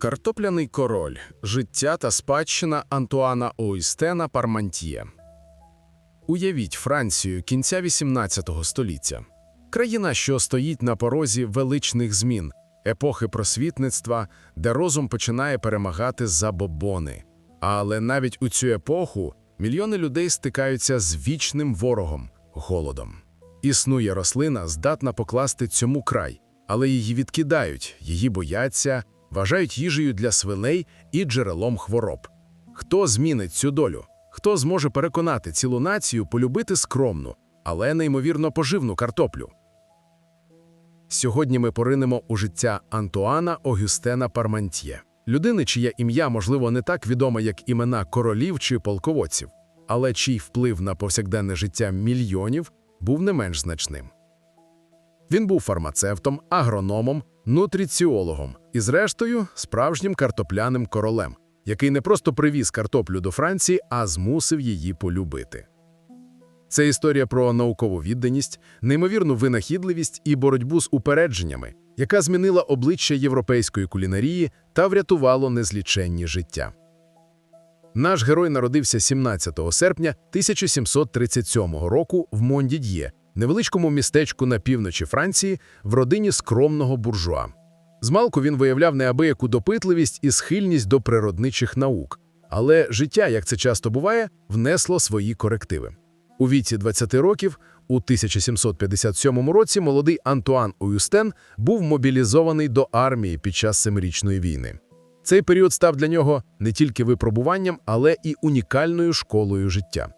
Картопляний король. Життя та спадщина Антуана Оїстена Пармантьє. Уявіть Францію кінця XVIII століття. Країна, що стоїть на порозі величних змін, епохи просвітництва, де розум починає перемагати забобони. Але навіть у цю епоху мільйони людей стикаються з вічним ворогом голодом. Існує рослина, здатна покласти цьому край, але її відкидають, її бояться, вважають їжею для свиней і джерелом хвороб. Хто змінить цю долю? Хто зможе переконати цілу націю полюбити скромну, але неймовірно поживну картоплю? Сьогодні ми поринемо у життя Антуана Огюстена Пармантьє, людини, чиє ім'я, можливо, не так відоме, як імена королів чи полководців, але чий вплив на повсякденне життя мільйонів був не менш значним. Він був фармацевтом, агрономом, нутриціологом і, зрештою, справжнім картопляним королем, який не просто привіз картоплю до Франції, а змусив її полюбити. Це історія про наукову відданість, неймовірну винахідливість і боротьбу з упередженнями, яка змінила обличчя європейської кулінарії та врятувало незліченні життя. Наш герой народився 17 серпня 1737 року в Мондід'є, невеличкому містечку на півночі Франції, в родині скромного буржуа. Змалку він виявляв неабияку допитливість і схильність до природничих наук, але життя, як це часто буває, внесло свої корективи. У віці 20 років, у 1757 році, молодий Антуан Уюстен був мобілізований до армії під час Семирічної війни. Цей період став для нього не тільки випробуванням, але і унікальною школою життя.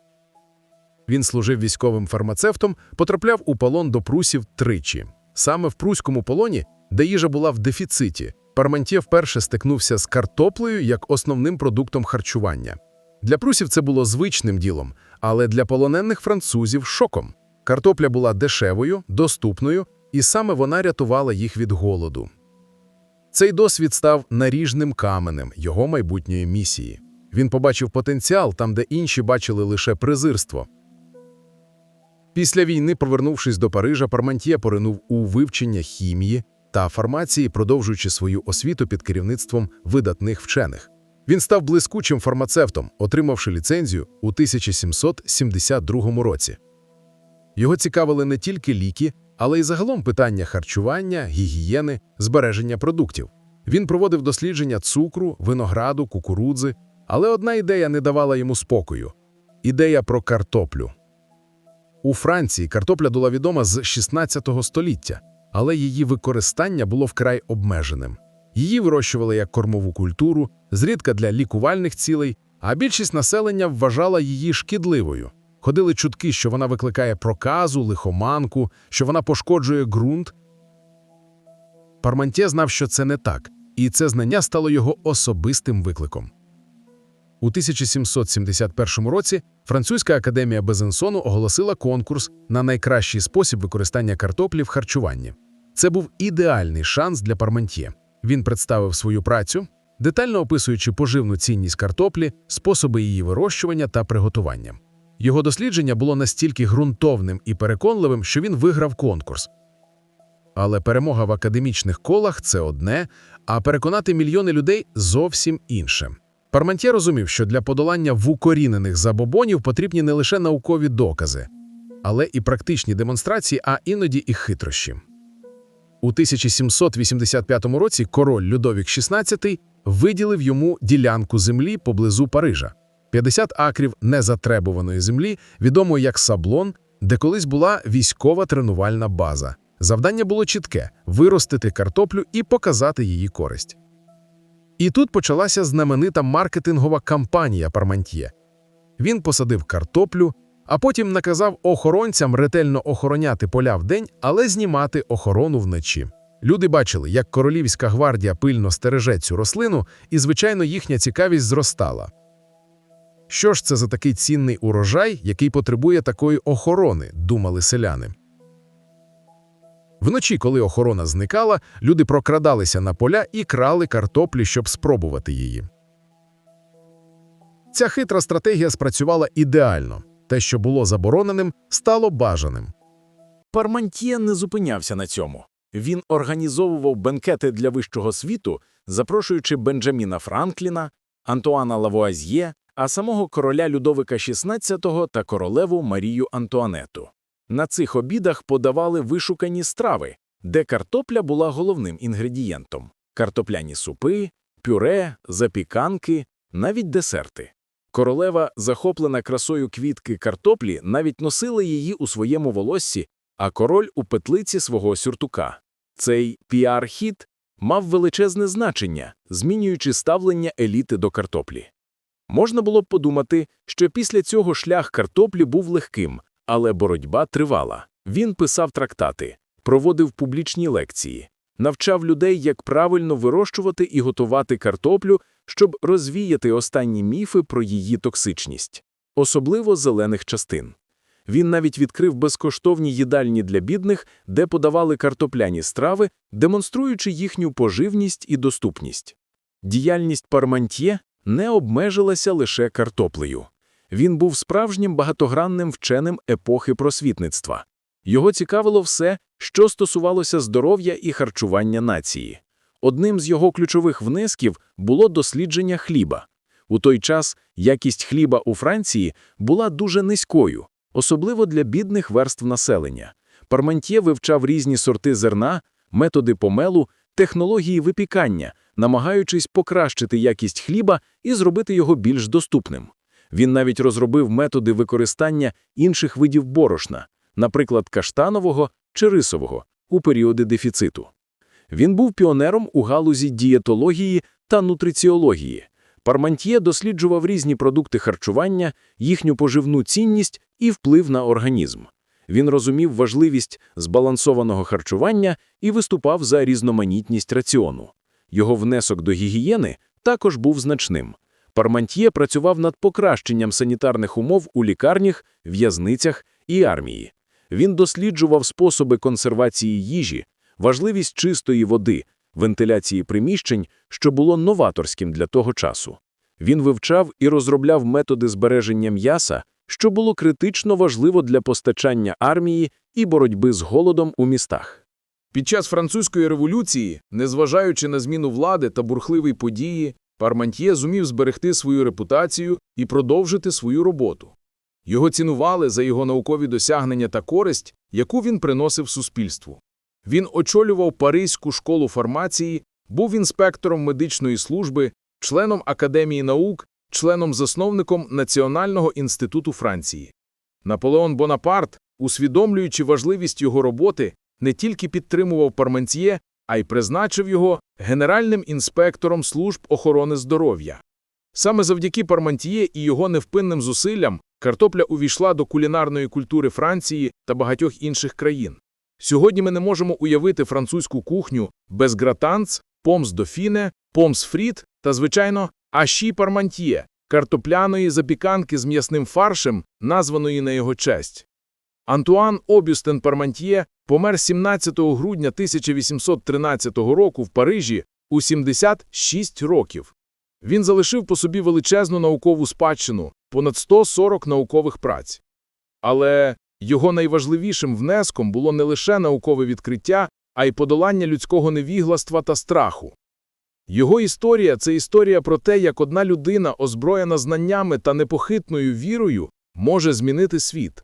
Він служив військовим фармацевтом, потрапляв у полон до прусів тричі. Саме в пруському полоні, де їжа була в дефіциті, Пармантє вперше стикнувся з картоплею як основним продуктом харчування. Для прусів це було звичним ділом, але для полонених французів шоком. Картопля була дешевою, доступною, і саме вона рятувала їх від голоду. Цей досвід став наріжним каменем його майбутньої місії. Він побачив потенціал там, де інші бачили лише презирство. Після війни, повернувшись до Парижа, Пармантьє поринув у вивчення хімії та фармації, продовжуючи свою освіту під керівництвом видатних вчених. Він став блискучим фармацевтом, отримавши ліцензію у 1772 році. Його цікавили не тільки ліки, але й загалом питання харчування, гігієни, збереження продуктів. Він проводив дослідження цукру, винограду, кукурудзи, але одна ідея не давала йому спокою ідея про картоплю. У Франції картопля була відома з 16 століття, але її використання було вкрай обмеженим. Її вирощували як кормову культуру, зрідка для лікувальних цілей, а більшість населення вважала її шкідливою. Ходили чутки, що вона викликає проказу, лихоманку, що вона пошкоджує ґрунт. Пармантє знав, що це не так, і це знання стало його особистим викликом. У 1771 році Французька академія Безенсону оголосила конкурс на найкращий спосіб використання картоплі в харчуванні. Це був ідеальний шанс для Пармантьє. Він представив свою працю, детально описуючи поживну цінність картоплі, способи її вирощування та приготування. Його дослідження було настільки ґрунтовним і переконливим, що він виграв конкурс. Але перемога в академічних колах це одне, а переконати мільйони людей зовсім інше. Пармантє розумів, що для подолання вукорінених забобонів потрібні не лише наукові докази, але і практичні демонстрації, а іноді і хитрощі. У 1785 році король Людовік XVI виділив йому ділянку землі поблизу Парижа. 50 акрів незатребуваної землі, відомої як Саблон, де колись була військова тренувальна база. Завдання було чітке виростити картоплю і показати її користь. І тут почалася знаменита маркетингова кампанія Пармантьє. Він посадив картоплю, а потім наказав охоронцям ретельно охороняти поля вдень, але знімати охорону вночі. Люди бачили, як королівська гвардія пильно стереже цю рослину, і, звичайно, їхня цікавість зростала. Що ж це за такий цінний урожай, який потребує такої охорони, думали селяни. Вночі, коли охорона зникала, люди прокрадалися на поля і крали картоплі, щоб спробувати її. Ця хитра стратегія спрацювала ідеально. Те, що було забороненим, стало бажаним. Пармантьє не зупинявся на цьому. Він організовував бенкети для вищого світу, запрошуючи Бенджаміна Франкліна, Антуана Лавуазьє, а самого короля Людовика XVI та королеву Марію Антуанету. На цих обідах подавали вишукані страви, де картопля була головним інгредієнтом – картопляні супи, пюре, запіканки, навіть десерти. Королева, захоплена красою квітки картоплі, навіть носила її у своєму волоссі, а король у петлиці свого сюртука. Цей піар-хід мав величезне значення, змінюючи ставлення еліти до картоплі. Можна було б подумати, що після цього шлях картоплі був легким, але боротьба тривала. Він писав трактати, проводив публічні лекції, навчав людей, як правильно вирощувати і готувати картоплю, щоб розвіяти останні міфи про її токсичність, особливо зелених частин. Він навіть відкрив безкоштовні їдальні для бідних, де подавали картопляні страви, демонструючи їхню поживність і доступність. Діяльність Пармантьє не обмежилася лише картоплею. Він був справжнім багатогранним вченим епохи просвітництва. Його цікавило все, що стосувалося здоров'я і харчування нації. Одним з його ключових внесків було дослідження хліба. У той час якість хліба у Франції була дуже низькою, особливо для бідних верств населення. Пармантьє вивчав різні сорти зерна, методи помелу, технології випікання, намагаючись покращити якість хліба і зробити його більш доступним. Він навіть розробив методи використання інших видів борошна, наприклад, каштанового чи рисового, у періоди дефіциту. Він був піонером у галузі дієтології та нутриціології. Пармантьє досліджував різні продукти харчування, їхню поживну цінність і вплив на організм. Він розумів важливість збалансованого харчування і виступав за різноманітність раціону. Його внесок до гігієни також був значним. Пармантьє працював над покращенням санітарних умов у лікарнях, в'язницях і армії. Він досліджував способи консервації їжі, важливість чистої води, вентиляції приміщень, що було новаторським для того часу. Він вивчав і розробляв методи збереження м'яса, що було критично важливо для постачання армії і боротьби з голодом у містах. Під час французької революції, незважаючи на зміну влади та бурхливі події, Пармантьє зумів зберегти свою репутацію і продовжити свою роботу. Його цінували за його наукові досягнення та користь, яку він приносив суспільству. Він очолював Паризьку школу фармації, був інспектором медичної служби, членом Академії наук, членом-засновником Національного інституту Франції. Наполеон Бонапарт, усвідомлюючи важливість його роботи, не тільки підтримував Пармантьє, а й призначив його генеральним інспектором служб охорони здоров'я. Саме завдяки Пармантьє і його невпинним зусиллям картопля увійшла до кулінарної культури Франції та багатьох інших країн. Сьогодні ми не можемо уявити французьку кухню без гратанц, помс дофіне, помс фріт та, звичайно, аші пармантьє – картопляної запіканки з м'ясним фаршем, названої на його честь. Антуан Обюстен Пармантьє помер 17 грудня 1813 року в Парижі у 76 років. Він залишив по собі величезну наукову спадщину, понад 140 наукових праць. Але його найважливішим внеском було не лише наукове відкриття, а й подолання людського невігластва та страху. Його історія – це історія про те, як одна людина, озброєна знаннями та непохитною вірою, може змінити світ.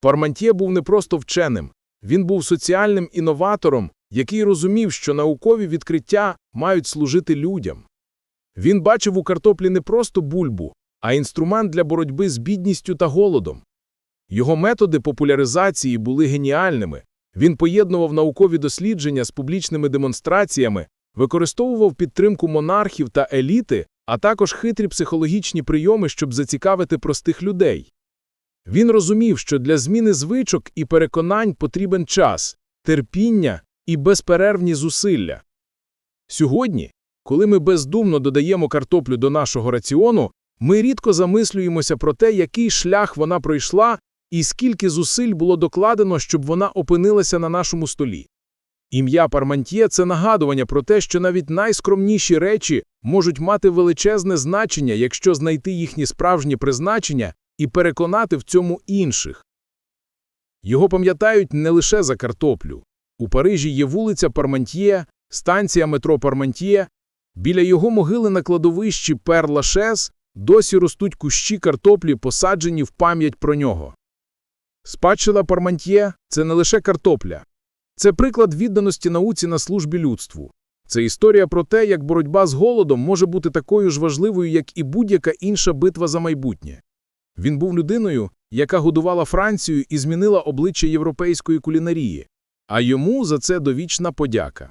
Пармантьє був не просто вченим, він був соціальним інноватором, який розумів, що наукові відкриття мають служити людям. Він бачив у картоплі не просто бульбу, а інструмент для боротьби з бідністю та голодом. Його методи популяризації були геніальними. Він поєднував наукові дослідження з публічними демонстраціями, використовував підтримку монархів та еліти, а також хитрі психологічні прийоми, щоб зацікавити простих людей. Він розумів, що для зміни звичок і переконань потрібен час, терпіння і безперервні зусилля. Сьогодні, коли ми бездумно додаємо картоплю до нашого раціону, ми рідко замислюємося про те, який шлях вона пройшла і скільки зусиль було докладено, щоб вона опинилася на нашому столі. Ім'я Пармантьє – це нагадування про те, що навіть найскромніші речі можуть мати величезне значення, якщо знайти їхні справжні призначення і переконати в цьому інших. Його пам'ятають не лише за картоплю. У Парижі є вулиця Пармантьє, станція метро Пармантьє. Біля його могили на кладовищі Пер Лашез досі ростуть кущі картоплі, посаджені в пам'ять про нього. Спадщина Пармантьє – це не лише картопля. Це приклад відданості науці на службі людству. Це історія про те, як боротьба з голодом може бути такою ж важливою, як і будь-яка інша битва за майбутнє. Він був людиною, яка годувала Францію і змінила обличчя європейської кулінарії, а йому за це довічна подяка.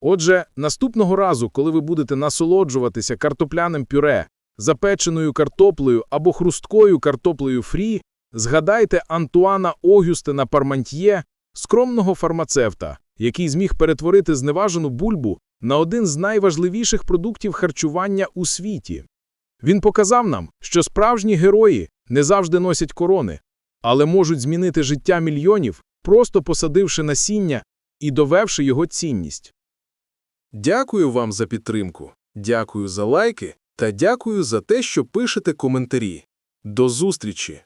Отже, наступного разу, коли ви будете насолоджуватися картопляним пюре, запеченою картоплею або хрусткою картоплею фрі, згадайте Антуана Огюстена Пармантьє, скромного фармацевта, який зміг перетворити зневажену бульбу на один з найважливіших продуктів харчування у світі. Він показав нам, що справжні герої не завжди носять корони, але можуть змінити життя мільйонів, просто посадивши насіння і довевши його цінність. Дякую вам за підтримку, дякую за лайки та дякую за те, що пишете коментарі. До зустрічі!